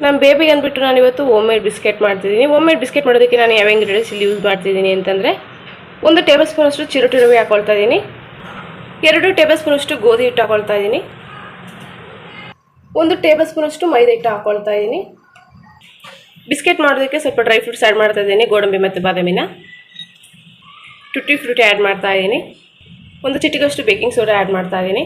ನಮ್ಮ ಬೇಬಿಗೆ ಅಂದ್ಬಿಟ್ಟು ನಾನು ಇವತ್ತು ಹೋಮ್ ಮೇಡ್ ಬಿಸ್ಕೆಟ್ ಮಾಡ್ತಿದ್ದೀನಿ ಹೋಮ್ ಮೇಡ್ ಬಿಸ್ಕೆಟ್ ಮಾಡೋದಕ್ಕೆ ನಾನು ಯಾವ ಇಂಗ್ರೀಡಿಯೆಂಟ್ಸ್ ಇಲ್ಲಿ ಯೂಸ್ ಮಾಡ್ತಿದ್ದೀನಿ ಅಂತಂದರೆ, ಒಂದು ಟೇಬಲ್ ಸ್ಪೂನ್ ಅಷ್ಟು ರವೆ ಹಾಕೊಳ್ತಾ ಇದ್ದೀನಿ ಎರಡು ಟೇಬಲ್ ಸ್ಪೂನ್ ಅಷ್ಟು ಗೋಧಿ ಹಿಟ್ಟು ಹಾಕೊಳ್ತಾ ಇದ್ದೀನಿ ಒಂದು ಟೇಬಲ್ ಸ್ಪೂನ್ ಅಷ್ಟು ಮೈದಾ ಹಿಟ್ಟು ಹಾಕೊಳ್ತಾ ಇದ್ದೀನಿ ಬಿಸ್ಕೆಟ್ ಮಾಡೋದಕ್ಕೆ ಸ್ವಲ್ಪ ಡ್ರೈ ಫ್ರೂಟ್ಸ್ ಆ್ಯಡ್ ಮಾಡ್ತಾ ಇದ್ದೀನಿ ಗೋಡಂಬಿ ಮತ್ತು ಬಾದಾಮಿನ. ಟುಟ್ಟಿ ಫ್ರೂಟಿ ಆ್ಯಡ್ ಮಾಡ್ತಾ ಇದ್ದೀನಿ ಒಂದು ಚಿಟಿಗಷ್ಟು ಬೇಕಿಂಗ್ ಸೋಡಾ ಆ್ಯಡ್ ಮಾಡ್ತಾ ಇದ್ದೀನಿ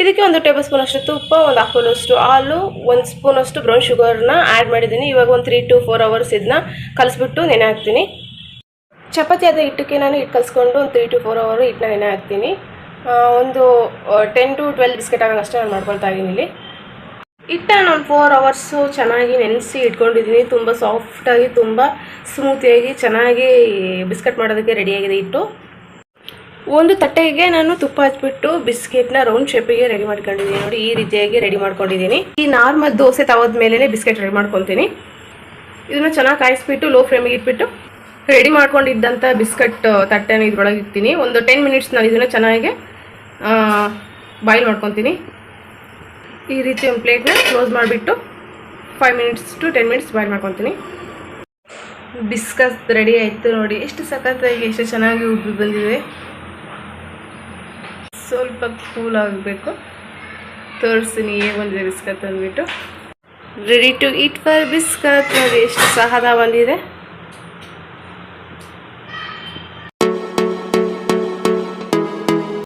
ಇದಕ್ಕೆ ಒಂದು ಟೇಬಲ್ ಸ್ಪೂನ್ ಅಷ್ಟು ತುಪ್ಪ, ಒಂದು ಹಾಫ್ ಅಷ್ಟು ಹಾಲು, ಒಂದು ಸ್ಪೂನ್ ಅಷ್ಟು ಬ್ರೌನ್ ಶುಗರ್ನ ಆ್ಯಡ್ ಮಾಡಿದ್ದೀನಿ. ಇವಾಗ ಒಂದು ತ್ರೀ ಟು ಫೋರ್ ಅವರ್ಸ್ ಇದನ್ನ ಕಲಿಸ್ಬಿಟ್ಟು ನೆನೆ ಹಾಕ್ತೀನಿ. ಚಪಾತಿ ಆದ ಹಿಟ್ಟಕ್ಕೆ ನಾನು ಹಿಟ್ಟು ಕಲಿಸ್ಕೊಂಡು ಒಂದು ತ್ರೀ ಟು ಫೋರ್ ಅವರ್ ಹಿಟ್ಟನ್ನ ನೆನೆ ಹಾಕ್ತೀನಿ. ಒಂದು ಟೆನ್ ಟು ಟ್ವೆಲ್ ಬಿಸ್ಕೆಟ್ ಆಗೋಷ್ಟು ನಾನು ಮಾಡ್ಕೊಳ್ತಾ ಇದ್ದೀನಿ ಇಲ್ಲಿ. ಹಿಟ್ಟನ್ನು ನಾನು ಫೋರ್ ಅವರ್ಸು ಚೆನ್ನಾಗಿ ನೆನೆಸಿ ಇಟ್ಕೊಂಡಿದ್ದೀನಿ. ತುಂಬ ಸಾಫ್ಟಾಗಿ ತುಂಬ ಸ್ಮೂತಿಯಾಗಿ ಚೆನ್ನಾಗಿ ಬಿಸ್ಕೆಟ್ ಮಾಡೋದಕ್ಕೆ ರೆಡಿಯಾಗಿದೆ ಹಿಟ್ಟು. ಒಂದು ತಟ್ಟೆಗೆ ನಾನು ತುಪ್ಪ ಹಚ್ಬಿಟ್ಟು ಬಿಸ್ಕೆಟ್ನ ರೌಂಡ್ ಶೇಪಿಗೆ ರೆಡಿ ಮಾಡ್ಕೊಂಡಿದ್ದೀನಿ. ನೋಡಿ, ಈ ರೀತಿಯಾಗಿ ರೆಡಿ ಮಾಡ್ಕೊಂಡಿದ್ದೀನಿ. ಈ ನಾರ್ಮಲ್ ದೋಸೆ ತವದ ಮೇಲೆ ಬಿಸ್ಕೆಟ್ ರೆಡಿ ಮಾಡ್ಕೊತೀನಿ ಇದನ್ನು ಚೆನ್ನಾಗಿ ಕಾಯಿಸ್ಬಿಟ್ಟು ಲೋ ಫ್ಲೇಮಿಗೆ ಇಟ್ಬಿಟ್ಟು ರೆಡಿ ಮಾಡ್ಕೊಂಡಿದ್ದಂಥ ಬಿಸ್ಕಟ್ ತಟ್ಟೆನ ಇದ್ರೊಳಗೆ ಇಡ್ತೀನಿ ಒಂದು ಟೆನ್ ಮಿನಿಟ್ಸ್ ನಾನು ಇದನ್ನು ಚೆನ್ನಾಗಿ ಬಾಯ್ಲ್ ಮಾಡ್ಕೊತೀನಿ ಈ ರೀತಿ ಒಂದು ಪ್ಲೇಟ್ನ ಕ್ಲೋಸ್ ಮಾಡಿಬಿಟ್ಟು five minutes to ten minutes boil ಮಾಡ್ಕೊತೀನಿ ಬಿಸ್ಕಸ್ ರೆಡಿ ಆಯಿತು ನೋಡಿ. ಎಷ್ಟು ಸಖತ್ತಾಗಿ, ಎಷ್ಟು ಚೆನ್ನಾಗಿ ಉಬ್ಬಿ ಬಂದಿದೆ. ಸ್ವಲ್ಪ ಕೂಲ್ ಆಗಬೇಕು. ತೋರಿಸ್ತೀನಿ, ಹೇಗೆ ಒಂದು ಬಿಸ್ಕತ್ ಅಂದ್ಬಿಟ್ಟು. Ready to eat for biscuit? ನೋಡಿ, ಎಷ್ಟು ಸಹದ ಬಂದಿದೆ.